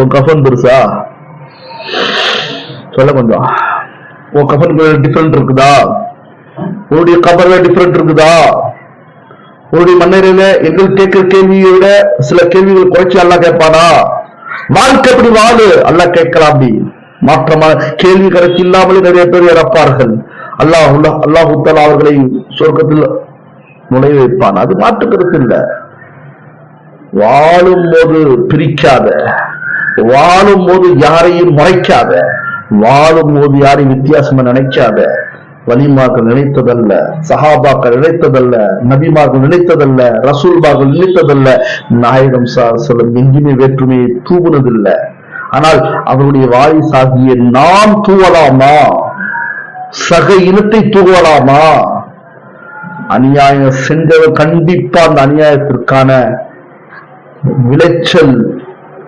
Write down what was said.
உன் கஃபன் பெருசா? சொல்ல கொஞ்சம். உன் கஃபன் டிஃபரெண்ட் இருக்குதா? உன்னுடைய கபர்ல டிஃபரெண்ட் இருக்குதா? உன்னுடைய மன்னரையில எங்கள் கேட்கிற கேள்வியை விட சில கேள்விகள் குறைச்சி அல்லா கேட்பானா? வாழ்க்கை எப்படி வாழு? அல்லா கேட்கலாம் அப்படி மாற்றமா கேள்வி கரைச்சி இல்லாமலே நிறைய பேர் இறப்பார்கள். அல்லாஹ் அல்லாஹு அவர்களை சொர்க்கத்தில் நுழைய வைப்பான். அது மாற்றுக்கிறது இல்லை. வாழும் போது பிரிக்காத வாழும் போது யாரையும் முறைக்காத வாழும் போது யாரையும் வித்தியாசமா நினைக்காத வலிமார்கள் நினைத்ததல்ல சஹாபாக்கள் நினைத்ததல்ல நபிமார்கள் நினைத்ததல்ல ரசூல்மார்கள் நினைத்ததல்ல. நாயகம் சார் சொல்லும் எங்குமே வேற்றுமையை தூவுனதில்லை. ஆனால் அவருடைய வாரிசாகிய நாம் தூவலாமா? சக இனத்தை தூவலாமா? அநியாயம் செஞ்சவர் கண்டிப்பா அந்த அநியாயத்திற்கான விளைச்சல்